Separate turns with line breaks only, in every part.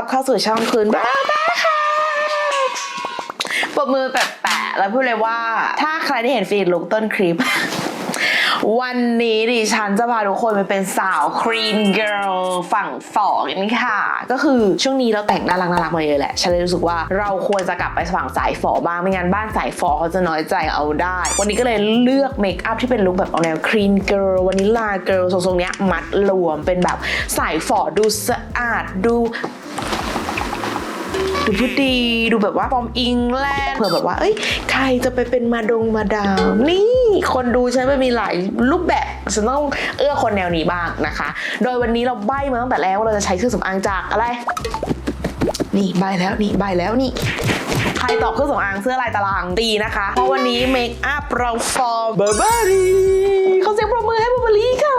รับเข้าสู่ช่องคืนบ้าบ้าค่ะปรบมือแปะๆแล้วพูดเลยว่า ถ้าใครได้เห็นฟีดลุกต้นคลิป วันนี้ดิฉันจะพาทุกคนไปเป็นสาวครีนเกิร์ลฝั่งฝอกันค่ะ ก็คือช่วงนี้เราแต่งน่ารักน่ารักมาเยอะแหละ ฉันเลยรู้สึกว่าเราควรจะกลับไปฝั่งสายฝอบ้างไม่งั้นบ้านสายฝอเขาจะน้อยใจเอาได้ วันนี้ก็เลยเลือกเมคอัพที่เป็นลุคแบบออกแนวครีนเกิร์ลวานิลลาเกิร์ลทรงๆเนี้ยมัดรวมเป็นแบบสายฝอดูสะอาดดู ดูพูดดี ดูแบบว่าปอมอิงแลนด์เผื่อแบบว่า เอ้ย ใครจะไปเป็นมาดงมาดามนี่ คนดูฉันมันมีหลายรูปแบบฉันต้องเอื้อคนแนวนี้บ้างนะคะ โดยวันนี้เราใบ้มาตั้งแต่แรกว่าเราจะใช้เครื่องสำอางจากอะไร นี่ใบแล้วนี่ใบแล้วนี่ใครตอบเครื่องสำอางเสื้อลายตารางตีนะคะ เพราะวันนี้เมคอัพเราฟอร์มเบอร์เบอรี่เขาเสียงปรบมือให้เบอร์เบอรี่ค่ะ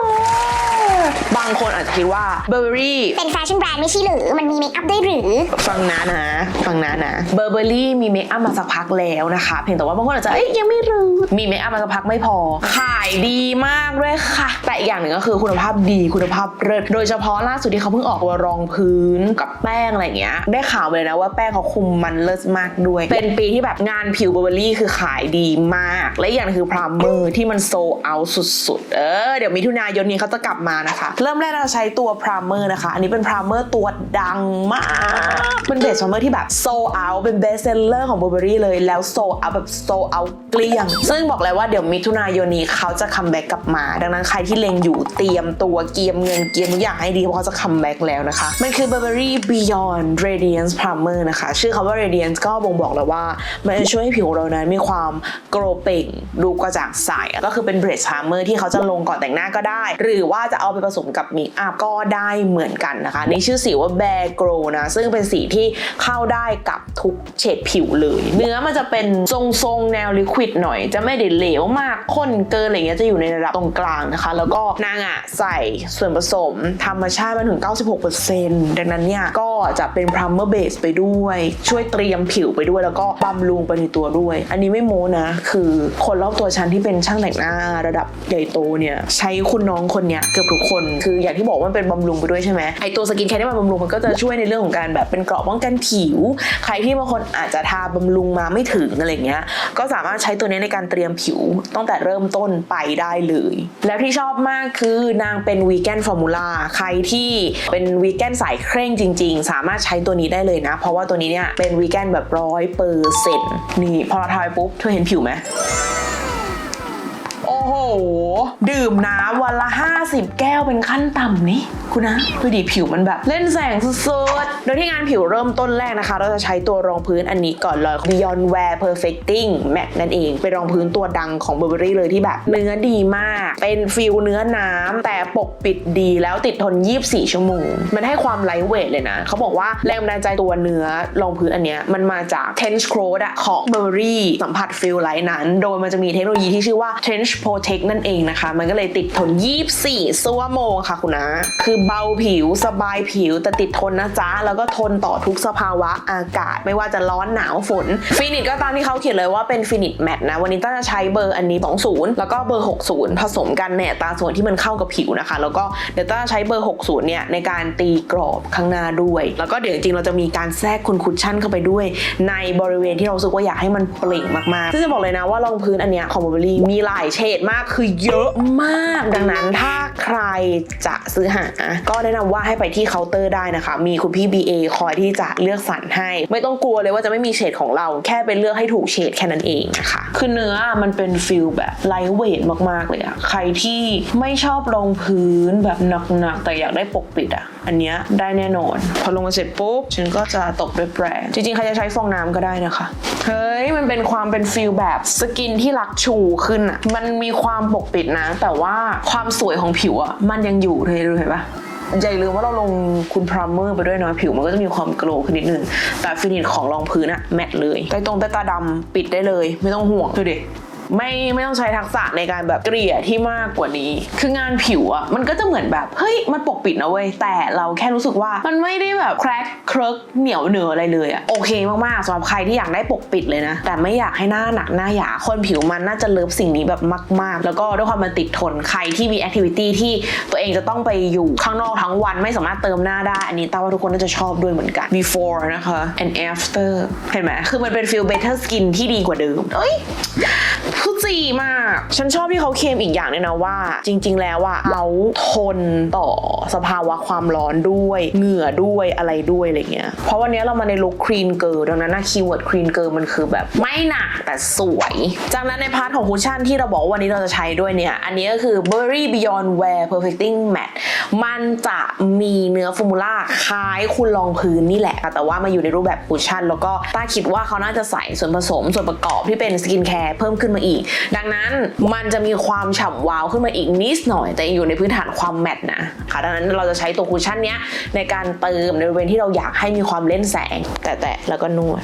บางคนอาจจะคิดว่าเบอร์เบอรี่
เป็นแฟชั่นแบรนด์ไม่ใช่หรือ มันมีเมคอัพได้หรือ
ฟังนะนะฟังนะนะเบอร์เบอรี่มีเมคอัพมาสักพักแล้วนะคะ เพียงแต่ว่าบางคนอาจจะเอ้ยยังไม่รู้ มีเมคอัพมาสักพักไม่พอ ขายดีมากด้วยค่ะ แต่อีกอย่างหนึ่งก็คือคุณภาพดีคุณภาพเลิศโดยเฉพาะล่าสุดที่เขาเพิ่งออกตัวรองพื้นกับแป้งอะไรอย่างเงี้ยได้ข่าวเลยนะว่าแป้งเขาคุมมันเลิศมากด้วย เป็นปีที่แบบงานผิวเบอร์เบอรี่คือขายดีมาก และอีกอย่างหนึ่งคือพรามเมอร์ที่มันโซเอาสุดๆเออเดี๋ยวมิถุนายนนี้เขาจะกลับมานะคะเริ่มแรกเราใช้ตัวพรามเมอร์นะคะ อันนี้เป็นพรามเมอร์ตัวดังมาก เป็นเบสพรามเมอร์ที่แบบโซเอาเป็นเบสเซลเลอร์ของเบอร์เบอรี่เลย แล้วโซเอาแบบโซเอาเกลี้ยง ซึ่งบอกเลยว่าเดี๋ยวมิถุนายนนี้เขาจะคัมแบ็กกลับมา ดังนั้นใครที่เล็งอยู่เตรียมตัวเกียมเงินเกียมทุกอย่างให้ดีเพราะเขาจะคัมแบ็กแล้วนะคะ มันคือ Burberry Beyond Radiance Primer นะคะ ชื่อคำว่า Radiance ก็บ่งบอกแล้วว่า มันจะช่วยให้ผิวเรานั้นมีความโกรเป่งดูกระจ่างใสก็คือเป็นเบรดพาร์เมอร์ที่เขาจะลงก่อนแต่งหน้าก็ได้ หรือว่าจะเอาไปผสมกับเมคอัพก็ได้เหมือนกันนะคะนี่ชื่อสีว่า Bear Glow นะซึ่งเป็นสีที่เข้าได้กับทุกเฉดผิวเลย เนื้อมันจะเป็นทรงๆแนวลิควิดหน่อย จะไม่ได้เหลวมากข้นเกินอะไรเงี้ยจะอยู่ในระดับตรงกลางนะคะ แล้วก็นางอะใส่ส่วนผสมธรรมชาติมาถึง 96%ดังนั้นเนี่ยก็จะเป็น primer base ไปด้วย ช่วยเตรียมผิวไปด้วย แล้วก็บำรุงไปในตัวด้วย อันนี้ไม่โม้นะ คือคนรอบตัวฉันที่เป็นช่างแต่งหน้าระดับใหญ่โตเนี่ย ใช้คุณน้องคนเนี้ยเกือบทุกคนคืออย่างที่บอกว่ามันเป็นบำรุงไปด้วยใช่ไหมไอตัวสกินแคร์ที่มันบำรุงมันก็จะช่วยในเรื่องของการแบบเป็นเกราะป้องกันผิว ใครที่บางคนอาจจะทาบำรุงมาไม่ถึงอะไรเงี้ย ก็สามารถใช้ตัวนี้ในการเตรียมผิวตั้งแต่เริ่มต้นไปได้เลย แล้วที่ชอบมากคือนางเป็นวีแกนฟอร์มูลาใครที่เป็นวีแกนสายเคร่งจริง ๆ สามารถใช้ตัวนี้ได้เลยนะ เพราะว่าตัวนี้เนี่ยเป็นวีแกนแบบร้อยเปอร์เซ็นต์นี่พอเราทาไปปุ๊บเธอเห็นผิวไหมโอ้โห ดื่มน้ำวันละ 50 แก้ว เป็นขั้นต่ำนี่คุณนะดูดิผิวมันแบบ เล่นแสงสุดๆ โดยที่งานผิวเริ่มต้นแรกนะคะ เราจะใช้ตัวรองพื้นอันนี้ก่อนเลย Beyond Wear Perfecting Matte นั่นเอง เป็นรองพื้นตัวดังของ Burberry เลยที่แบบ เนื้อดีมาก เป็นฟิลเนื้อน้ำแต่ปกปิดดีแล้วติดทน 24 ชั่วโมง มันให้ความไลท์เวทเลยนะ เขาบอกว่าแรงบันดาลใจตัวเนื้อรองพื้นอันเนี้ยมันมาจาก Trench Coat อะของ Burberry สัมผัสฟิลไลท์นั้น โดยมันจะมีเทคโนโลยีที่ชื่อว่า Trench Protect นั่นเองนะคะ มันก็เลยติดทน 24ชั่วโมงค่ะคุณนะคือเบาผิวสบายผิวแต่ติดทนนะจ๊ะ แล้วก็ทนต่อทุกสภาวะอากาศ ไม่ว่าจะร้อนหนาวฝนฟินิชก็ตามที่เขาเขียนเลยว่าเป็นฟินิชแมทนะ วันนี้ต้าจะใช้เบอร์อันนี้ 20 แล้วก็เบอร์ 60 ผสมกันในอัตาส่วนที่มันเข้ากับผิวนะคะ แล้วก็เดี๋ยวต้าจะใช้เบอร์ 60 เนี่ยในการตีกรอบข้างหน้าด้วย แล้วก็เดี๋ยวจริงๆเราจะมีการแทรกคุณคุชชั่นเข้าไปด้วย ในบริเวณที่เราสึกว่าอยากให้มันเปล่งมากๆซึ่งจะบอกเลยนะว่ารองพื้นอันเนี้ยของบ u เบอรี่มีหลายเฉดมากคือเยอะมากดังนั้นถ้า ใครจะซื้อหา ก็แนะนำว่าให้ไปที่เคาน์เตอร์ได้นะคะ มีคุณพี่ BA คอยที่จะเลือกสรรให้ ไม่ต้องกลัวเลยว่าจะไม่มีเฉดของเรา แค่ไปเลือกให้ถูกเฉดแค่นั้นเองนะคะ คือเนื้อมันเป็นฟิลแบบไลท์เวทมากๆเลยอะใครที่ไม่ชอบรองพื้นแบบหนักๆ แต่อยากได้ปกปิดอะอันเนี้ยได้แน่นอน พอลงมาเสร็จปุ๊บฉันก็จะตบด้วยแปรงจริงๆใครจะใช้ฟองน้ำก็ได้นะคะเฮ้ยมันเป็นความเป็นฟิลแบบสกินที่รักชูขึ้นอะมันมีความปกปิดนะ แต่ว่าความสวยของผิวอะมันยังอยู่เธอรู้เห็นปะอย่าลืมว่าเราลงคุณพรามเมอร์ไปด้วยเนาะผิวมันก็จะมีความโกลว์ขึ้นนิดนึงแต่ฟินิชของรองพื้นอะแมตต์เลยใต้ตรงใต้ตาดำปิดได้เลย ไม่ต้องห่วงดูดิ ไม่ไม่ต้องใช้ทักษะในการแบบเกลี่ยที่มากกว่านี้ คืองานผิวอะมันก็จะเหมือนแบบเฮ้ยมันปกปิดนะเว้ยแต่เราแค่รู้สึกว่ามันไม่ได้แบบแครกเครกเหนียวเหนืออะไรเลยอะโอเคมากๆสำหรับใครที่อยากได้ปกปิดเลยนะ แต่ไม่อยากให้หน้าหนักหน้าหยาคนผิวมันน่าจะเลิฟสิ่งนี้แบบมาก ๆ แล้วก็ด้วยความมันติดทนใครที่มีแอคทิวิตี้ที่ตัวเองจะต้องไปอยู่ข้างนอกทั้งวันไม่สามารถเติมหน้าได้ อันนี้ตาว่าทุกคนน่าจะชอบด้วยเหมือนกัน before นะคะ and after เห็นไหมคือมันเป็น feel better skin ที่ดีกว่าเดิมเอ้ยคือจีมาก ฉันชอบที่เขาเคลมอีกอย่างเนี่ยนะว่า จริง ๆ แล้วว่าเขาทนต่อสภาวะความร้อนด้วย เหงื่อด้วยอะไรด้วยอะไรเงี้ย เพราะวันนี้เรามาในลุคครีนเกิร์ดังนั้นนะคีย์เวิร์ดครีนเกิร์มันคือแบบไม่หนักแต่สวย จากนั้นในพาร์ทของคุชชั่นที่เราบอกว่าวันนี้เราจะใช้ด้วยเนี่ย อันนี้ก็คือ Berry Beyond Wear Perfecting Matte มันจะมีเนื้อฟอร์มูล่าคล้ายคุณรองพื้นนี่แหละ แต่ว่ามาอยู่ในรูปแบบคุชชั่น แล้วก็ต้าคิดว่าเขาน่าจะใส่ส่วนผสมส่วนประกอบที่เป็นสกินแคร์เพิ่มขึ้นมาอีกดังนั้นมันจะมีความฉ่ำวาวขึ้นมาอีกนิดหน่อย แต่ยังอยู่ในพื้นฐานความแมตต์นะค่ะดังนั้นเราจะใช้ตัวคุชชั่นเนี้ยในการเติมในบริเวณที่เราอยากให้มีความเล่นแสง แต่แต่แล้วก็นวด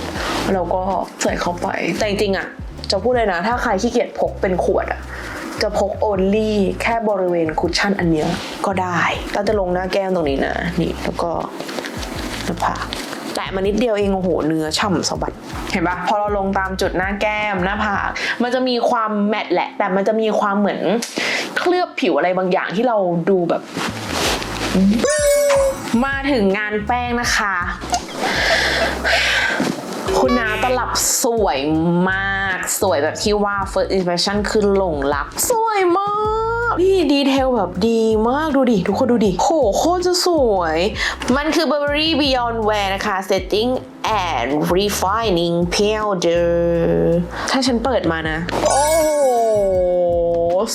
แล้วก็ใส่เข้าไปแต่จริงๆอะจะพูดเลยนะ ถ้าใครขี้เกียจพกเป็นขวดอะจะพก only แค่บริเวณคุชชั่นอันเนี้ยก็ได้ก็จะลงหน้าแก้มตรงนี้นะ นี่แล้วก็หน้าผาก มานิดเดียวเองโอ้โหเนื้อฉ่ำสบัดเห็นปะพอเราลงตามจุดหน้าแก้มหน้าผากมันจะมีความแมตต์แหละ แต่มันจะมีความเหมือนเคลือบผิวอะไรบางอย่างที่เราดูแบบมาถึงงานแป้งนะคะ คุณนาตลับสวยมาก สวยแบบที่ว่า first impression คือหลงรัก สวยมาก พี่ดีเทลแบบดีมากดูดิ ทุกคนดูดิโหโคตรจะสวย มันคือ Burberry Beyond Wear นะคะ setting and refining powder ถ้าฉันเปิดมานะ โอ้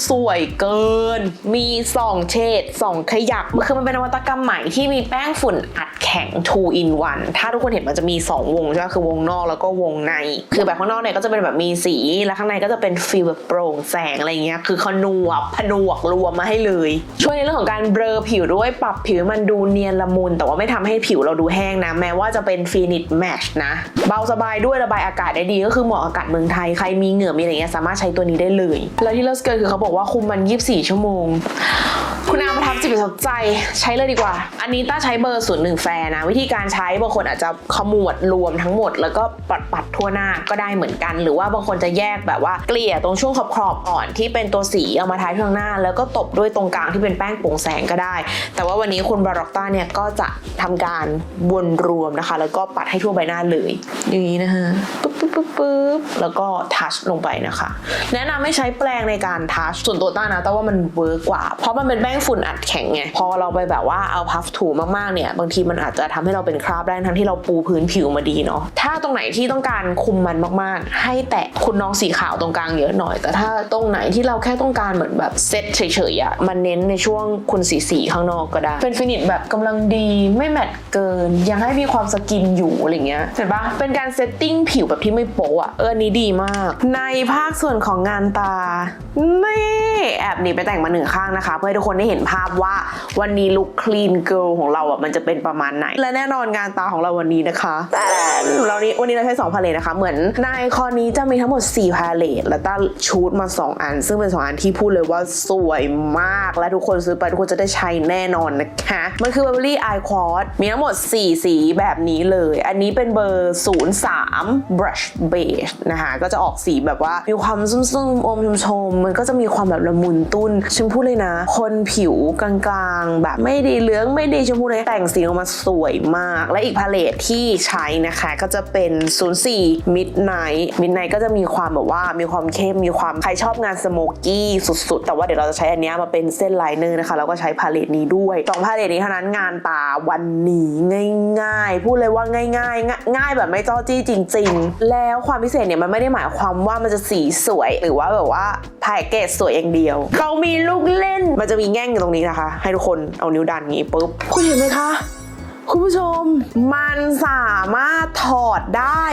สวยเกิน มี2เฉด2ขยักมันคือมันเป็นนวัตกรรมใหม่ที่มีแป้งฝุ่นอัดแข็ง2 in 1ถ้าทุกคนเห็นมันจะมี 2 วงใช่ไหมคือวงนอกแล้วก็วงใน คือแบบข้างนอกเนี่ยก็จะเป็นแบบมีสี แล้วข้างในก็จะเป็นฟีลแบบโปร่งแสงอะไรเงี้ย คือขนวบผนวกรวมมาให้เลย ช่วยในเรื่องของการเบลอผิวด้วยปรับผิวมันดูเนียนละมุน แต่ว่าไม่ทำให้ผิวเราดูแห้งนะ แม้ว่าจะเป็นฟินิชแมชนะ เบาสบายด้วยระบายอากาศได้ดี ก็คือเหมาะอากาศเมืองไทย ใครมีเหงื่อมีอะไรเงี้ยสามารถใช้ตัวนี้ได้เลย แล้วที่เลิศเกินคือเขาบอกว่าคุมมัน 24 ชั่วโมง คุณอา ทับจิตประทับใจใช้เลยดีกว่า อันนี้ต้าใช้เบอร์ศูนย์หนึ่งแฟร์นะ วิธีการใช้บางคนอาจจะขมวดรวมทั้งหมด แล้วก็ปัดปัดทั่วหน้าก็ได้เหมือนกัน หรือว่าบางคนจะแยกแบบว่าเกลี่ยตรงช่วงขอบขอบก่อนที่เป็นตัวสีเอามาทาที่ข้างหน้า แล้วก็ตบด้วยตรงกลางที่เป็นแป้งโปร่งแสงก็ได้ แต่ว่าวันนี้คุณบาร็อกต้าเนี่ยก็จะทำการวนรวมนะคะ แล้วก็ปัดให้ทั่วใบหน้าเลย อย่างนี้นะคะปึ๊บปึ๊บปึ๊บปึ๊บแล้วก็ทัชลงไปนะคะ แนะนำให้ใช้แปรงในการทัชส่วนตัวต้านะแต่ว่ามันเวิร์กกว่า เพราะมันเป็นแป้งฝุ่นอัดแข็งไงพอเราไปแบบว่าเอาพัฟถูมากๆเนี่ยบางทีมันอาจจะทำให้เราเป็นคราบได้ทั้งที่เราปูพื้นผิวมาดีเนาะถ้าตรงไหนที่ต้องการคุมมันมากๆ ให้แตะคุณน้องสีขาวตรงกลางเยอะหน่อย แต่ถ้าตรงไหนที่เราแค่ต้องการเหมือนแบบเซตเฉยๆอะมันเน้นในช่วงคุณสีสีๆข้างนอกก็ได้ เป็นฟินิชแบบกำลังดีไม่แมตต์เกิน ยังให้มีความสกินอยู่อะไรเงี้ยเห็นปะเป็นการเซตติ้งผิวแบบที่ไม่โป๊ะอะเอออนนี้ดีมาก ในภาคส่วนของงานตานี่แอบหนีไปแต่งมาหนึ่งข้างนะคะ เพื่อให้ทุกคนได้เห็นภาพว่าวันนี้ลุคคลีนเกิลของเราอะมันจะเป็นประมาณไหน และแน่นอนงานตาของเราวันนี้นะคะแต่เรานี้วันนี้เราใช้2พาเลตนะคะ เหมือนในคอนี้จะมีทั้งหมด 4 พาเลตแล้วต้าชูดมา 2 อัน ซึ่งเป็น 2 อันที่พูดเลยว่าสวยมาก และทุกคนซื้อไปทุกคนจะได้ใช้แน่นอนนะคะ มันคือ Burberry Eye Quad มีทั้งหมด 4 สีแบบนี้เลย อันนี้เป็นเบอร์ 03 Brush Beige นะคะ ก็จะออกสีแบบว่ามีความซุ่มๆอมชมๆมันก็จะมีความแบบละมุนตุ้นฉันพูดเลยนะ คนผิวกลางๆ แบบไม่ดีเหลืองไม่ดีชมพูเลยแต่งสีออกมาสวยมาก และอีกพาเลทที่ใช้นะคะก็จะเป็น 04 Midnight Midnight ก็จะมีความแบบว่ามีความเข้มมีความใครชอบงานสโมกกี้สุดๆ แต่ว่าเดี๋ยวเราจะใช้อันนี้มาเป็นเส้นไลเนอร์นะคะแล้วก็ใช้พาเลทนี้ด้วยสองพาเลทนี้เท่านั้นงานตาวันนี้ง่ายๆ พูดเลยว่าง่ายๆ ง่ายง่ายแบบไม่จ้อจี้จริง ๆ แล้วความพิเศษเนี่ยมันไม่ได้หมายความว่ามันจะสีสวย หรือว่าแบบว่าแพ็กเกจสวยอย่างเดียว เขามีลูกเล่นมันจะมีแง่งอยู่ตรงนี้นะคะ ให้ทุกคนเอานิ้วดันงี้ปุ๊บคุณเห็นไหมคะคุณผู้ชมมันสามารถถอดได้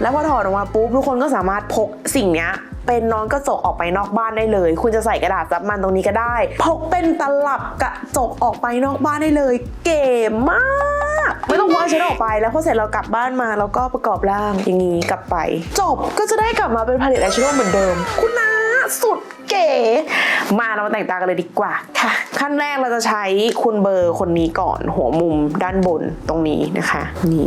แล้วพอถอดออกมาปุ๊บทุกคนก็สามารถพกสิ่งนี้เป็นน้องกระจกออกไปนอกบ้านได้เลย คุณจะใส่กระดาษซับมันตรงนี้ก็ได้ พกเป็นตลับกระจกออกไปนอกบ้านได้เลย เก๋มากไม่ต้องพกเอาชิ้นออกไป แล้วพอเสร็จเรากลับบ้านมาเราก็ประกอบร่างอย่างนี้กลับไป จบก็จะได้กลับมาเป็นผลิตอแชโดว์เหมือนเดิม คุณนาสุด เก๋ มาเรามาแต่งตากันเลยดีกว่าค่ะ ขั้นแรกเราจะใช้คุณเบอร์คนนี้ก่อนหัวมุมด้านบนตรงนี้นะคะ นี่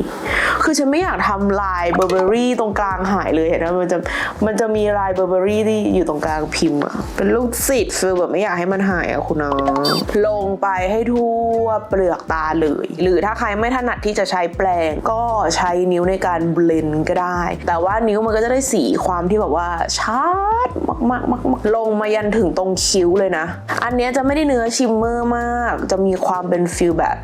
คือฉันไม่อยากทำลายเบอร์เบอรี่ตรงกลางหายเลยเห็นไหมมันจะมันจะมีลายเบอร์เบอรี่ที่อยู่ตรงกลางพิมพ์อะเป็นลูกศิษย์ฟีลแบบไม่อยากให้มันหายอะคุณน้องลงไปให้ทั่วเปลือกตาเลย หรือถ้าใครไม่ถนัดที่จะใช้แปรงก็ใช้นิ้วในการเบลนด์ก็ได้ แต่ว่านิ้วมันก็จะได้สีความที่แบบว่าชัดมากๆมากๆลงมายันถึงตรงคิ้วเลยนะ อันนี้จะไม่ได้เนื้อชิมเมอร์มาก จะมีความเป็นฟิลแบบ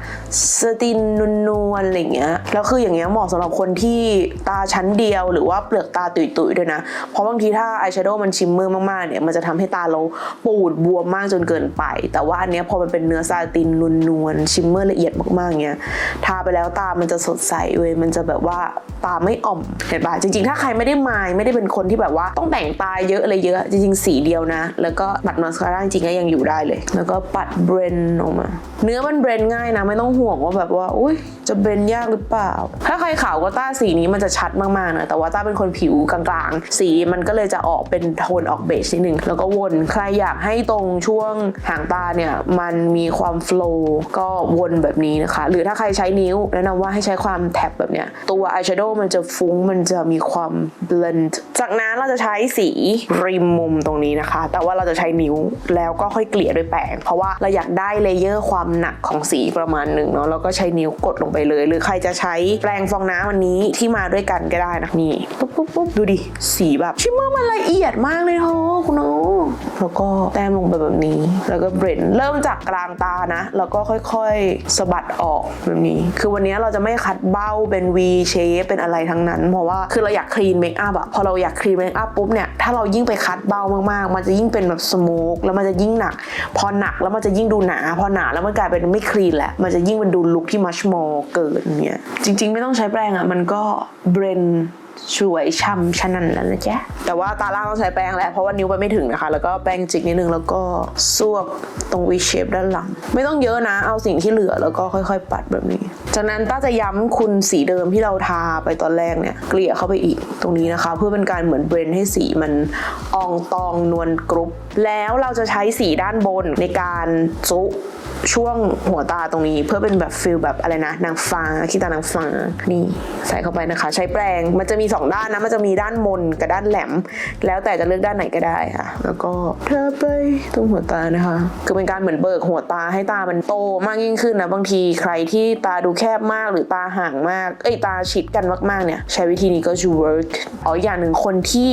สตินนวลๆอะไรอย่างเงี้ย แล้วคืออย่างเงี้ยเหมาะสำหรับคนที่ตาชั้นเดียว หรือว่าเปลือกตาตุยๆด้วยนะ เพราะบางทีถ้าอายแชโดว์มันชิมเมอร์มากๆเนี่ยมันจะทำให้ตาเราปูดบวมมากจนเกินไป แต่ว่าอันเนี้ยพอมันเป็นเนื้อซาตินนวลๆชิมเมอร์ละเอียดมากๆเงี้ยทาไปแล้วตามันจะสดใสเว้ยมันจะแบบว่าตาไม่อ่อมเห็นปะจริง ๆ ถ้าใครไม่ได้มายไม่ได้เป็นคนที่แบบว่าต้องแต่งตาเยอะอะไรเยอะจริงๆสีเดียวนะแล้วก็ปัดมาสคาร่าจริงก็ยังอยู่ได้เลย แล้วก็ปัดเบรนออกมา เนื้อมันเบรนง่ายนะ ไม่ต้องห่วงว่าแบบว่าอุ้ยจะเบรนยากหรือเปล่า ถ้าใครขาวก็ต้าสีนี้มันจะชัดมากๆนะแต่ว่าต้าเป็นคนผิวกลางๆ สีมันก็เลยจะออกเป็นโทนออกเบจนิดนึงแล้วก็วนใครอยากให้ตรงช่วงหางตาเนี่ยมันมีความโฟล์ก็วนแบบนี้นะคะ หรือถ้าใครใช้นิ้วแนะนำว่าให้ใช้ความแท็บแบบเนี้ยตัวอายแชโดว์มันจะฟุ้งมันจะมีความเบลนด์จากนั้นเราจะใช้สีริมมุมตรงนี้นะคะแต่ว่าเราจะใช้นิ้วแล้วก็ค่อยเกลี่ยด้วยแปรงเพราะว่าเราอยากได้เลเยอร์ความหนักของสีประมาณหนึ่งเนาะแล้วก็ใช้นิ้วกดลงไปเลย หรือใครจะใช้แปรงฟองน้ำอันนี้ที่มาด้วยกันก็ได้นะนี่ปุ๊บปุ๊บปุ๊บดูดิสีแบบชิมเมอร์มันละเอียดมากเลยเธอคุณน้องแล้วก็แต้มลงไปแบบนี้ แล้วก็เบรนเริ่มจากกลางตานะ แล้วก็ค่อยๆสะบัดออกแบบนี้ คือวันนี้เราจะไม่คัดเบ้าเป็น V shape เป็นอะไรทั้งนั้น เพราะว่าคือเราอยากคลีนเมคอัพอะพอเราอยากคลีนเมคอัพปุ๊บเนี่ยถ้าเรายิ่งไปคัดเบ้ามากๆมันจะยิ่งเป็นแบบสโมกแล้วมันจะยิ่งหนัก พอหนักแล้วมันจะยิ่งดูหนา พอหนาแล้วมันกลายเป็นไม่คลีนแหละมันจะยิ่งเป็นดูลุคที่มัชมอเกินเนี่ยจริง ๆ ไม่ต้องใช้แปรงอะมันก็เบรนช่วยช่ำชะนันแล้วนะจ๊ะ แต่ว่าตาล่างต้องใช้แป้งแหละเพราะว่านิ้วไปไม่ถึงนะคะ แล้วก็แป้งจิกนิดนึงแล้วก็ซวบตรงวีเชฟด้านหลัง ไม่ต้องเยอะนะ เอาสิ่งที่เหลือแล้วก็ค่อยๆ ปัดแบบนี้ จากนั้นต้าจะย้ำคุณสีเดิมที่เราทาไปตอนแรกเนี่ยเกลี่ยเข้าไปอีกตรงนี้นะคะ เพื่อเป็นการเหมือนเบรนให้สีมันอองตองนวลกรุบแล้วเราจะใช้สีด้านบนในการซุ ช่วงหัวตาตรงนี้เพื่อเป็นแบบฟิลแบบอะไรนะ นางฟ้าขี้ตานางฟ้านี่ใส่เข้าไปนะคะ ใช้แปรงมันจะมีสองด้านนะมันจะมีด้านมนกับด้านแหลม แล้วแต่จะเลือกด้านไหนก็ได้ค่ะ แล้วก็เธอไปตรงหัวตานะคะ คือเป็นการเหมือนเบิกหัวตาให้ตามันโตมากยิ่งขึ้นนะบางทีใครที่ตาดูแคบมากหรือตาห่างมากเอ้ยตาชิดกันมากๆเนี่ย ใช้วิธีนี้ก็จะ work อ๋ออย่างหนึ่งคนที่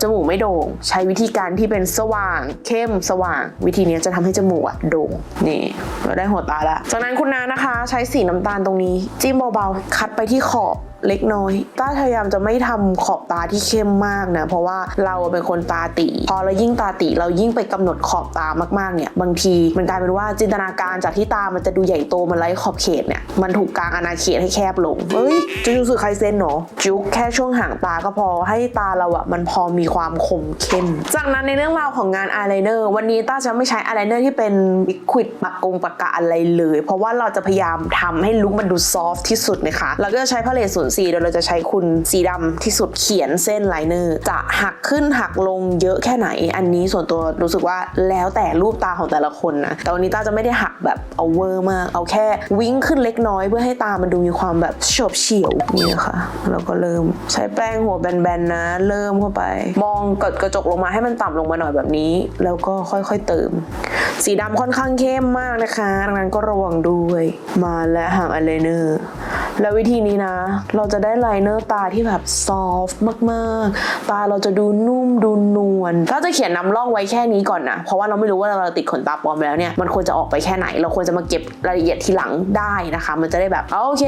จมูกไม่โด่ง ใช้วิธีการที่เป็นสว่างเข้มสว่าง วิธีนี้จะทำให้จมูกอะโด่งนี่เราได้หัวตาละ จากนั้นคุณนานะคะ ใช้สีน้ำตาลตรงนี้ จิ้มเบาๆ คัดไปที่ขอบ เล็กน้อย ต้าพยายามจะไม่ทำขอบตาที่เข้มมากนะ เพราะว่าเราเป็นคนตาตี พอเรายิ่งตาตีเรายิ่งไปกำหนดขอบตามากๆ เนี่ย บางทีมันกลายเป็นว่าจินตนาการจากที่ตามันจะดูใหญ่โตมันไร้ขอบเขตเนี่ย มันถูกกางอาณาเขตให้แคบลง เฮ้ยจูจูสึไคเซนเนาะจุกแค่ช่วงห่างตาก็พอให้ตาเราอะมันพอมีความคมเข้ม จากนั้นในเรื่องราวของงานอายไลเนอร์วันนี้ต้าจะไม่ใช้อายไลเนอร์ที่เป็นลิควิดปากกงปากกาอะไรเลย เพราะว่าเราจะพยายามทำให้ลุคมันดูซอฟที่สุดนะคะเราก็จะใช้พาเลตศูนสีโดยเราจะใช้คุณสีดำที่สุดเขียนเส้นไลเนอร์จะหักขึ้นหักลงเยอะแค่ไหน อันนี้ส่วนตัวรู้สึกว่าแล้วแต่รูปตาของแต่ละคนนะแต่วันนี้ตาจะไม่ได้หักแบบเอาเวอร์มาก เอาแค่วิ่งขึ้นเล็กน้อยเพื่อให้ตามันดูมีความแบบโฉบเฉี่ยวนี่นะคะแล้วก็เริ่มใช้แป้งหัวแบนๆนะ เริ่มเข้าไป มองกดกระจกลงมาให้มันต่ำลงมาหน่อยแบบนี้ แล้วก็ค่อยๆเติม สีดำค่อนข้างเข้มมากนะคะดังนั้นก็ระวังด้วยมาและหางอายไลเนอร์แล้ววิธีนี้นะเราจะได้ไลเนอร์ตาที่แบบซอฟต์มากๆ ตาเราจะดูนุ่มดูนวลถ้าจะเขียนนำร่องไว้แค่นี้ก่อนนะ เพราะว่าเราไม่รู้ว่าเราติดขนตาปลอมไปแล้วเนี่ย มันควรจะออกไปแค่ไหน เราควรจะมาเก็บรายละเอียดทีหลังได้นะคะ มันจะได้แบบโอเค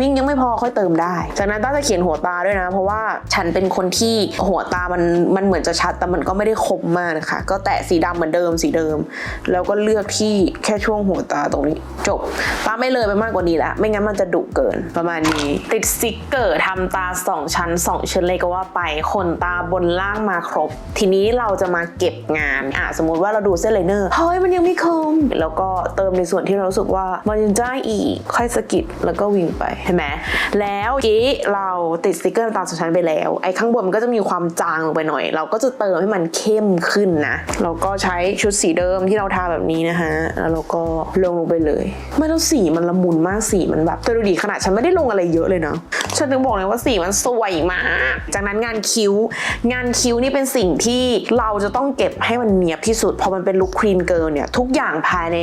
วิ่งยังไม่พอค่อยเติมได้ จากนั้นต้าจะเขียนหัวตาด้วยนะ เพราะว่าฉันเป็นคนที่หัวตามันมันเหมือนจะชัดแต่มันก็ไม่ได้คมมากนะคะ ก็แตะสีดำเหมือนเดิมสีเดิม แล้วก็เลือกที่แค่ช่วงหัวตาตรงนี้จบตาไม่เลยไปมากกว่านี้ละไม่งั้นมันจะดุเกินประมาณนี้ ติดสิกเกอร์ทำตา2ชั้น2ชิ้นเลยก็ว่าไปขนตาบนล่างมาครบ ทีนี้เราจะมาเก็บงานอะสมมติว่าเราดูเส้นไลเนอร์เฮ้ยมันยังไม่คมแล้วก็เติมในส่วนที่เรารู้สึกว่ามันยังได้อีกค่อยสกิดแล้วก็วิ่งไปเห็นไหมแล้วกี้เราติดสติกเกอร์ตาสองชั้นไปแล้วไอ้ข้างบนมันก็จะมีความจางลงไปหน่อย เราก็จะเติมให้มันเข้มขึ้นนะเราก็ใช้ชุดสีเดิมที่เราทาแบบนี้นะฮะแล้วเราก็ลงลงไปเลยไม่แล้วสีมันละมุนมากสีมันแบบแต่ดูดีขนาดฉันไม่ได้ลงอะไรเยอะเลยนะฉันถึงบอกเลยว่าสีมันสวยมาก จากนั้นงานคิ้ว งานคิ้วนี่เป็นสิ่งที่เราจะต้องเก็บให้มันเนียบที่สุดพอมันเป็นลุคครีนเกิร์ลเนี่ยทุกอย่างภายใน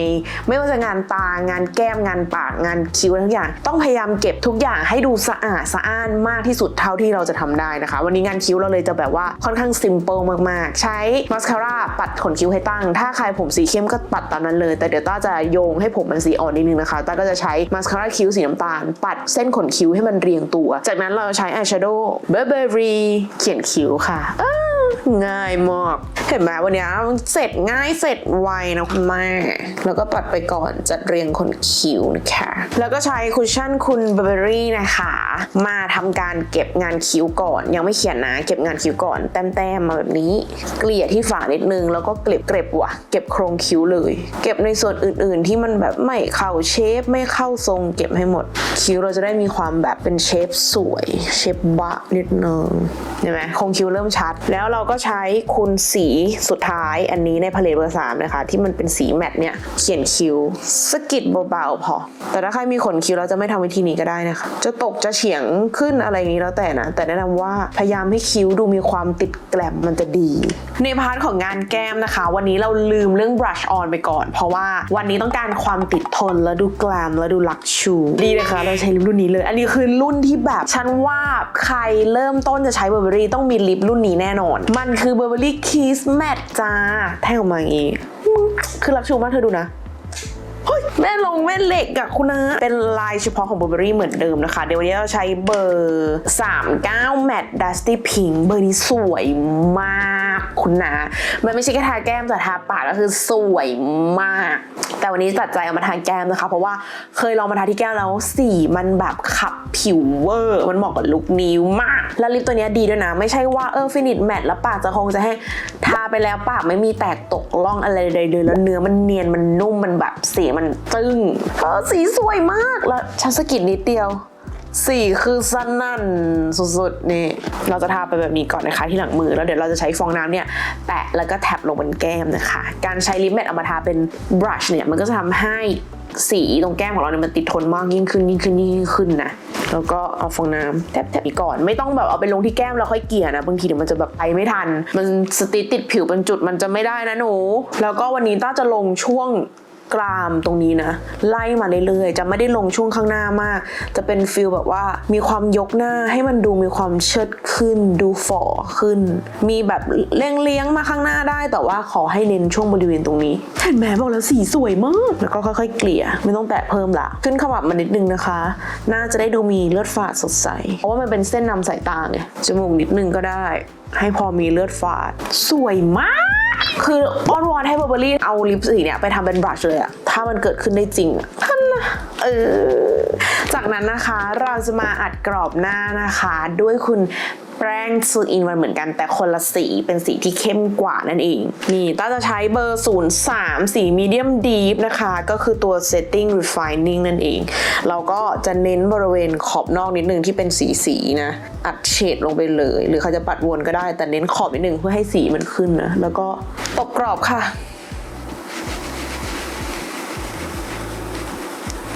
ไม่ว่าจะงานตางานแก้มงานปากงานคิ้วทุกอย่าง ต้องพยายามเก็บทุกอย่างให้ดูสะอาดสะอ้านมากที่สุดเท่าที่เราจะทำได้นะคะ วันนี้งานคิ้วเราเลยจะแบบว่าค่อนข้างซิมเปิลมากๆ ใช้มาสคาร่าปัดขนคิ้วให้ตั้ง ถ้าใครผมสีเข้มก็ปัดตามนั้นเลย แต่เดี๋ยวต้าจะโยงให้ผมมันสีอ่อนนิดนึงนะคะต้าก็จะใช้มาสคาร่าคิ้วสีน้ำตาลปัดเส้นขนคิ้วให้มันเรียงตัว จากนั้นเราใช้อายแชโดว์เบอร์เบอรี่เขียนคิ้วค่ะ ง่ายมากเห็นไหมวันนี้เสร็จง่ายเสร็จไวนะคุณแม่แล้วก็ปัดไปก่อนจัดเรียงขนคิ้วนะคะ แล้วก็ใช้คุชชั่นคุณเบเบอรี่นะคะ มาทำการเก็บงานคิ้วก่อน ยังไม่เขียนนะ เก็บงานคิ้วก่อนแต้มๆมาแบบนี้ เกลี่ยที่ฝานิดนึง แล้วก็เกล็บเกล็บว่ะ เก็บโครงคิ้วเลย เก็บในส่วนอื่นๆ ที่มันแบบไม่เข้าเชฟไม่เข้าทรง เก็บให้หมด คิ้วเราจะได้มีความแบบเป็นเชฟสวยเชฟบะนิดนึงเห็นไหมโครงคิ้วเริ่มชัดแล้วเราก็ใช้คุณสีสุดท้ายอันนี้ในพาเลตเบอร์สามนะคะ ที่มันเป็นสีแมตต์เนี่ยเขียนคิ้วสกิดเบาๆพอ แต่ถ้าใครมีขนคิ้วเราจะไม่ทำวิธีนี้ก็ได้นะคะ จะตกจะเฉียงขึ้นอะไรนี้แล้วแต่นะ แต่แนะนำว่าพยายามให้คิ้วดูมีความติดแกลมมันจะดี ในพาร์ทของงานแก้มนะคะ วันนี้เราลืมเรื่อง brush on ไปก่อน เพราะว่าวันนี้ต้องการความติดทนและดูแกลมและดูลักชูดีนะคะ เราใช้ลิปรุ่นนี้เลย อันนี้คือรุ่นที่แบบฉันว่าใครเริ่มต้นจะใช้เบอร์เบอรี่ต้องมีลิปรุ่นนี้แน่นอนมันคือเบอร์เบอรี่คีสแมทจ้า แท่งออกมาอย่างนี้ คือรักชูมากเธอดูนะเฮ้ยแม่ลงแม่เหล็กอะคุณนะ เป็นลายเฉพาะของเบอร์เบอรี่เหมือนเดิมนะคะ เดี๋ยววันนี้เราใช้เบอร์ 39 Matte Dusty Pink เบอร์นี้สวยมาก คุณนะ มันไม่ใช่แค่ทาแก้มแต่ทาปากก็คือสวยมาก แต่วันนี้ตัดใจเอามาทาแก้มนะคะ เพราะว่าเคยลองมาทาที่แก้มแล้วสีมันแบบขับผิวเวอร์ มันเหมาะกับลุคนี้มาก แล้วลิปตัวนี้ดีด้วยนะ ไม่ใช่ว่าเออฟินิชแมทแล้วปากจะคงจะแห้ทาไปแล้วปากไม่มีแตกตกร่องอะไรเลยเลยแล้วเนื้อมันเนียนมันนุ่มมันแบบสีมันตึงเออสีสวยมากแล้วฉันสะกิดนิดเดียว สีคือสนั่นสุดๆนี่เราจะทาไปแบบนี้ก่อนนะคะที่หลังมือแล้วเดี๋ยวเราจะใช้ฟองน้ำเนี่ยแตะแล้วก็แท็บลงบนแก้มนะคะ การใช้ลิปแมทเอามาทาเป็นบรัชเนี่ยมันก็จะทำให้สีตรงแก้มของเราเนี่ยมันติดทนมากยิ่งขึ้นยิ่งขึ้นยิ่งขึ้นนะแล้วก็เอาฟองน้ำแทบๆอีกก่อนไม่ต้องแบบเอาไปลงที่แก้มแล้วค่อยเกลี่ยนะบางทีเดี๋ยวมันจะแบบไปไม่ทัน มันสติติดผิวเป็นจุดมันจะไม่ได้นะหนู แล้วก็วันนี้ต้าจะลงช่วง กรามตรงนี้นะ ไล่มาเรื่อยๆ จะไม่ได้ลงช่วงข้างหน้ามาก จะเป็นฟิลแบบว่ามีความยกหน้าให้มันดูมีความเชิดขึ้น ดูฝ่อขึ้น มีแบบเลี้ยงเลี้ยงๆมาข้างหน้าได้ แต่ว่าขอให้เน้นช่วงบริเวณตรงนี้เห็นไหมบอกแล้วสีสวยมาก แล้วก็ค่อยๆเกลี่ย ไม่ต้องแตะเพิ่มละขึ้นขมับมานิดนึงนะคะน่าจะได้ดูมีเลือดฝาดสดใส เพราะว่ามันเป็นเส้นนำสายตาไงจมูกนิดนึงก็ได้ ให้พอมีเลือดฝาด สวยมาก คืออ้อนวอนให้เบอร์เบอรี่เอาลิปสีเนี่ยไปทำเป็นบรัชเลยอะถ้ามันเกิดขึ้นได้จริงอะท่านนะเออจากนั้นนะคะเราจะมาอัดกรอบหน้านะคะ ด้วยคุณแป้งซูอินวันเหมือนกันแต่คนละสีเป็นสีที่เข้มกว่านั่นเอง นี่ต้าจะใช้เบอร์ 03 สีมีเดียมดีฟนะคะ ก็คือตัว setting refining นั่นเอง เราก็จะเน้นบริเวณขอบนอกนิดนึงที่เป็นสีสีนะ อัดเฉดลงไปเลย หรือเขาจะปัดวนก็ได้แต่เน้นขอบนิดนึงเพื่อให้สีมันขึ้นนะ แล้วก็ตบกรอบค่ะ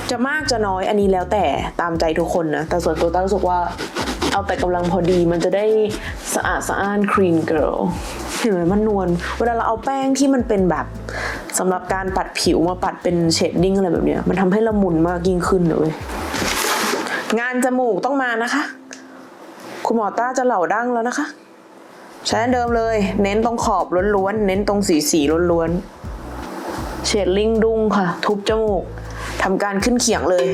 จะมากจะน้อยอันนี้แล้วแต่ตามใจทุกคนนะ แต่ส่วนตัวต้ารู้สึกว่า เอาแต่กำลังพอดีมันจะได้สะอาดสะอ้านครีนเกิลเห็นไหมมันนวลเวลาเราเอาแป้งที่มันเป็นแบบสำหรับการปัดผิวมาปัดเป็นเชดดิ้งอะไรแบบเนี้ยมันทำให้ละมุนมากยิ่งขึ้นเลยงานจมูกต้องมานะคะ คุณหมอต้าจะเหล่าดั้งแล้วนะคะ ใช้เดิมเลย เน้นตรงขอบล้วนๆเน้นตรงสีสีๆล้วนๆเชดลิงดุ้งค่ะ ทุบจมูก ทำการขึ้นเขียงเลย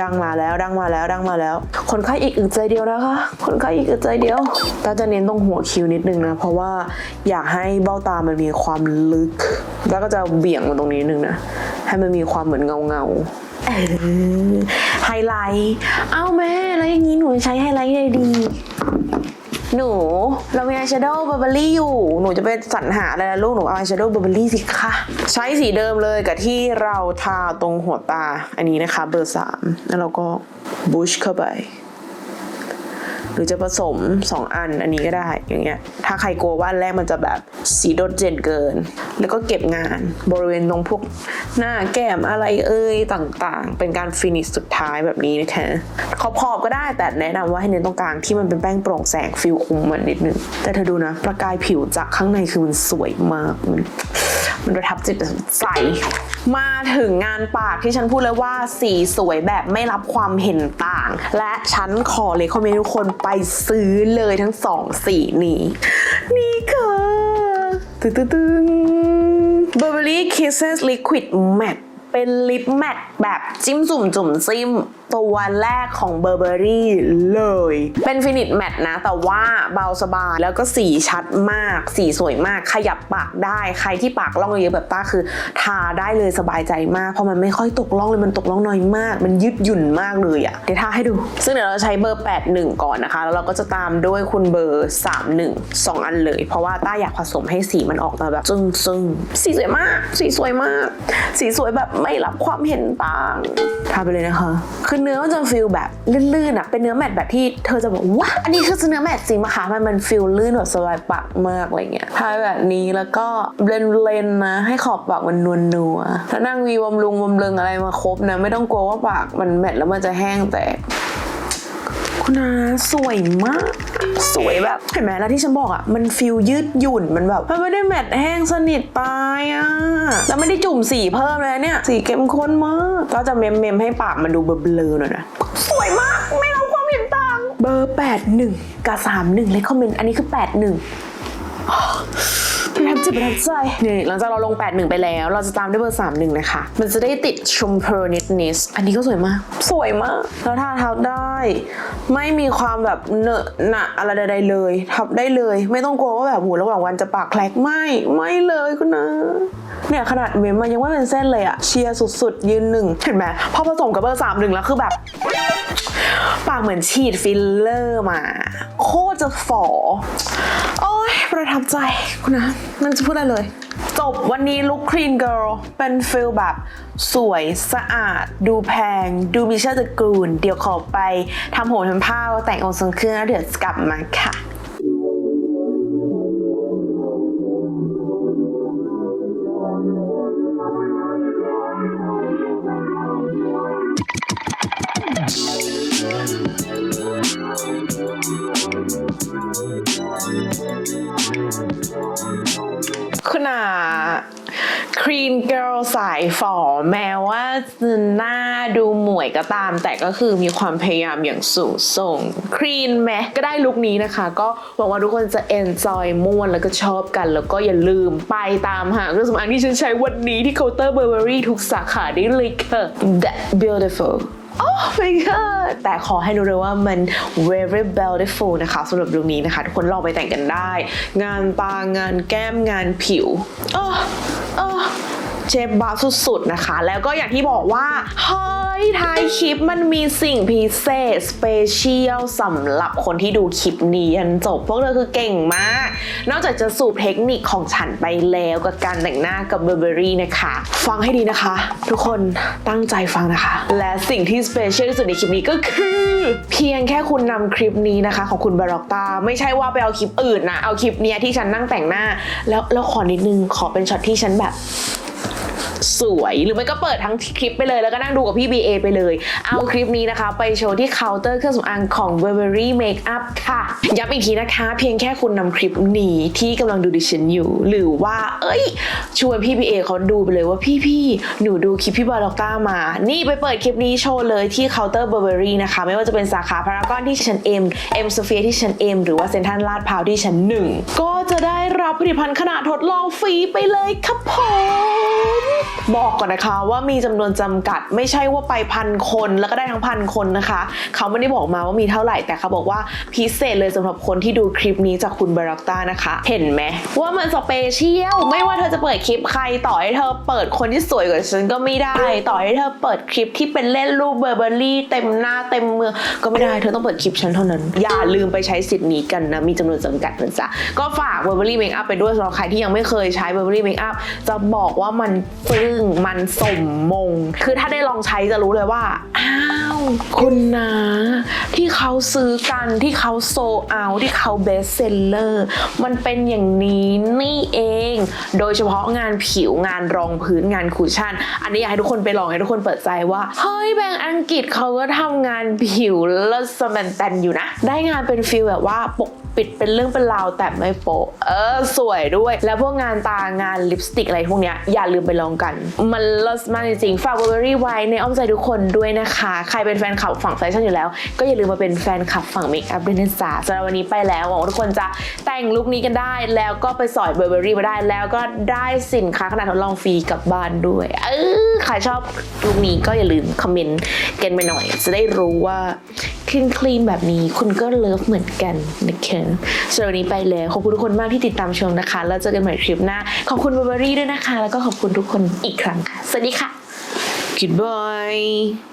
ดังมาแล้วดังมาแล้วดังมาแล้ว คนไข้อีกอึดใจเดียวนะคะ คนไข้อีกอึดใจเดียวตาจะเน้นตรงหัวคิ้วนิดนึงนะเพราะว่าอยากให้เบ้าตามันมีความลึก แล้วก็จะเบี่ยงมาตรงนี้นิดนึงนะให้มันมีความเหมือนเงาเงาไฮไลท์ เอ้าแม่ แล้วอย่างนี้หนูใช้ไฮไลท์เลยดี หนูเรามีอายแชโดว์เบอร์เบอรี่อยู่ หนูจะไปสรรหาอะไรล่ะลูกหนูเอาอายแชโดว์เบอร์เบอรี่สิคะใช้สีเดิมเลยกับที่เราทาตรงหัวตาอันนี้นะคะเบอร์สามแล้วเราก็บูชเข้าไป หรือจะผสม 2 อันอันนี้ก็ได้อย่างเงี้ยถ้าใครกลัวว่าอันแรกมันจะแบบสีโดดเด่นเกิน แล้วก็เก็บงานบริเวณตรงพวกหน้าแก้มอะไรเอ่ยต่างๆ เป็นการฟินิชสุดท้ายแบบนี้นะคะขอบๆก็ได้แต่แนะนำว่าให้เน้นตรงกลางที่มันเป็นแป้งโปร่งแสงฟิลคุมมันนิดนึงแต่เธอดูนะ ประกายผิวจากข้างในคือมันสวยมากมันมันประทับจิตใจ มาถึงงานปากที่ฉันพูดเลยว่าสีสวยแบบไม่รับความเห็นต่าง และฉันขอเลยคอมเมนต์ทุกคนไปซื้อเลยทั้งสองสีนี้ นี่ค่ะตึ๊งตึ๊งตึ้ง Burberry Kisses Liquid Matte เป็นลิปแมทแบบจิ้มจุ่มจุ่มซิม ตัวแรกของ Burberry เลย เป็นฟินิชแมทนะ แต่ว่าเบาสบายแล้วก็สีชัดมาก สีสวยมาก ขยับปากได้ ใครที่ปากร่องเยอะแบบต้าคือ ทาได้เลยสบายใจมาก เพราะมันไม่ค่อยตกร่องเลย มันตกร่องน้อยมาก มันยืดหยุ่นมากเลยอะเดี๋ยวทาให้ดู ซึ่งเดี๋ยวเราจะใช้เบอร์ 81 ก่อนนะคะ แล้วเราก็จะตามด้วยคุณเบอร์ 31 2 อันเลย เพราะว่าต้าอยากผสมให้สีมันออกมาแบบซึ่งซึ่งสีสวยมาก สีสวยมาก สีสวยแบบไม่รับความเห็นต่าง ทาไปเลยนะคะคือเนื้อมันจะฟิลแบบลื่นๆอะเป็นเนื้อแมตแบบที่เธอจะบอกว่าอันนี้คือเนื้อแมตต์จริงปะคะมันมันฟิลลื่นแบบสบายปากมากอะไรเงี้ยทาแบบนี้แล้วก็เบลนเบลนๆนะให้ขอบปากมันนวลนัวๆถ้านั่งวีวมลุงวมเลิงอะไรมาครบนะไม่ต้องกลัวว่าปากมันแมตแล้วมันจะแห้งแตก คุณอาสวยมาก สวยแบบเห็นไหมแล้วที่ฉันบอกอะมันฟิลยืดหยุ่นมันแบบมันไม่ได้แมตต์แห้งสนิทตายอะแล้วไม่ได้จุ่มสีเพิ่มเลยเนี่ย สีเข้มข้นมาก ก็จะเมมเมมให้ปากมันดูเบลอๆหน่อยนะสวยมากไม่รับความเห็นต่าง เบอร์ 81 กับ 31 เลยคอมเมนต์อันนี้คือ 81 ประทับจิตประทับใจนี่หลังจากเราลง 81 ไปแล้ว เราจะตามด้วยเบอร์ 31 นะคะ มันจะได้ติดชุมเพอร์นิดนิสอันนี้ก็สวยมาก สวยมาก แล้วทาทับได้ ไม่มีความแบบเหนอะหนะอะไรใดๆเลยทับได้เลย ไม่ต้องกลัวว่าแบบหูระหว่างวันจะปากแคลกไม่ ไม่เลยคุณนะเนี่ยขนาดเมมมันยังไม่เป็นเส้นเลยอะเชียร์สุดๆ ยืนหนึ่งเห็นไหมพอผสมกับเบอร์31แล้วคือแบบ ปากเหมือนฉีดฟิลเลอร์มา โคตรจะฝ่อโอ้ยประทับใจคุณนะนั่นจะพูดอะไรเลย จบวันนี้ลุคคลีนเกิร์ลเป็นฟิลแบบสวยสะอาด ดูแพง ดูมีชาติตระกูล เดี๋ยวขอไปทำผมทำผ้าแต่งองค์ทรงเครื่องแล้วเดี๋ยวกลับมาค่ะ คุณอาครีนเกิลสายฝ่อแม้ว่าจะหน้าดูหมวยก็ตาม แต่ก็คือมีความพยายามอย่างสูงส่งครีนแม้ก็ได้ลุคนี้นะคะ ก็หวังว่าทุกคนจะเอนจอยม่วนแล้วก็ชอบกัน แล้วก็อย่าลืมไปตามหาเครื่องสำอางที่ฉันใช้วันนี้ที่เคาน์เตอร์เบอร์เบอรี่ทุกสาขาได้เลยค่ะ That beautiful โอ้ my god แต่ขอให้รู้เลยว่ามัน very beautiful นะคะสำหรับลุคนี้นะคะ ทุกคนลองไปแต่งกันได้ งานตางานแก้มงานผิวเออเออ เชฟบาสุดๆนะคะ แล้วก็อย่างที่บอกว่า เฮ้ยท้ายคลิปมันมีสิ่งพิเศษสเปเชียลสำหรับคนที่ดูคลิปนี้ยันจบ พวกเธอคือเก่งมาก นอกจากจะสูบเทคนิคของฉันไปแล้วกับการแต่งหน้ากับเบอร์เบอรี่นะคะ ฟังให้ดีนะคะ ทุกคนตั้งใจฟังนะคะ และสิ่งที่สเปเชียลที่สุดในคลิปนี้ก็คือ เพียงแค่คุณนำคลิปนี้นะคะ ของคุณบารอกตาไม่ใช่ว่าไปเอาคลิปอื่นนะเอาคลิปเนี้ยที่ฉันนั่งแต่งหน้า แล้วแล้วขอนิดนึงขอเป็นช็อตที่ฉันแบบ สวยหรือไม่ก็เปิดทั้งคลิปไปเลยแล้วก็นั่งดูกับพี่ BA ไปเลย เอาคลิปนี้นะคะ ไปโชว์ที่เคาน์เตอร์เครื่องสำอางของ Burberry Makeup ค่ะย้ำอีกทีนะคะ เพียงแค่คุณนำคลิปนี้ที่กำลังดูดิฉันอยู่ หรือว่า เอ้ย ชวนพี่ BA เขาดูไปเลยว่าพี่พี่ๆหนูดูคลิปพี่บาล็อกต้ามา นี่ไปเปิดคลิปนี้โชว์เลยที่เคาน์เตอร์ Burberry นะคะ ไม่ว่าจะเป็นสาขาพารากอนที่ชั้น M M Sphere ที่ชั้น M หรือว่าเซ็นทรัลลาดพร้าวที่ชั้นหนึ่งก็จะได้รับผลิตภัณฑ์ขนาดทดลองฟรีไปเลยครับผมบอกก่อนนะคะว่ามีจำนวนจำกัด ไม่ใช่ว่าไปพันคนแล้วก็ได้ทั้งพันคนนะคะ เขาไม่ได้บอกมาว่ามีเท่าไหร่แต่เขาบอกว่าพิเศษเลยสำหรับคนที่ดูคลิปนี้จากคุณบารักต้านะคะ เห็นไหมว่ามันสเปเชียลไม่ว่าเธอจะเปิดคลิปใครต่อให้เธอเปิดคนที่สวยกว่าฉันก็ไม่ได้ ต่อให้เธอเปิดคลิปที่เป็นเล่นรูปเบอร์เบอรี่เต็มหน้าเต็มเมือก็ไม่ได้เธอต้องเปิดคลิปฉันเท่านั้น อย่าลืมไปใช้สิทธิ์นี้กันนะมีจำนวนจำกัดนะจ๊ะก็ฝากเบอร์เบอรี่เมคอัพไปด้วยสำหรับใครที่ยังไม่เคยใช้เบอร์เบอรี่เมคอัพจะบอกว่ามันฟึ่งมันสมมง คือถ้าได้ลองใช้จะรู้เลยว่า อ้าวคุณนะที่เขาซื้อกันที่เขาโซเอาที่เขาเบสเซลเลอร์มันเป็นอย่างนี้นี่เอง โดยเฉพาะงานผิวงานรองพื้นงานคุชชั่น อันนี้อยากให้ทุกคนไปลองให้ทุกคนเปิดใจว่า เฮ้ยแบรนด์อังกฤษเขาก็ทำงานผิวเลิศสแมนแตนอยู่นะ ได้งานเป็นฟิลแบบว่าปก ปิดเป็นเรื่องเป็นราวแต่ไม่โปะเออสวยด้วย แล้วพวกงานตางานลิปสติกอะไรพวกเนี้ยอย่าลืมไปลองกัน มันเลิศมากจริงๆฝาก Burberry ไว้ในอ้อมใจทุกคนด้วยนะคะ ใครเป็นแฟนคลับฝั่งแฟชั่นอยู่แล้ว ก็อย่าลืมมาเป็นแฟนคลับฝั่งเมคอัพด้วยนะจ๊ะสำหรับวันนี้ไปแล้วหวังว่าทุกคนจะแต่งลุคนี้กันได้ แล้วก็ไปสอย Burberry มาได้แล้วก็ได้สินค้าขนาดทดลองฟรีกลับบ้านด้วยเออใครชอบลุคนี้ก็อย่าลืมคอมเมนต์กันมาหน่อย จะได้รู้ว่า คลีนคลีนแบบนี้คุณก็เลิฟเหมือนกันนะคะสำหรับวันนี้ไปแล้วขอบคุณทุกคนมากที่ติดตามชมนะคะ แล้วเจอกันใหม่คลิปหน้า ขอบคุณเบอร์เบอรี่ด้วยนะคะ แล้วก็ขอบคุณทุกคนอีกครั้งค่ะ สวัสดีค่ะ Goodbye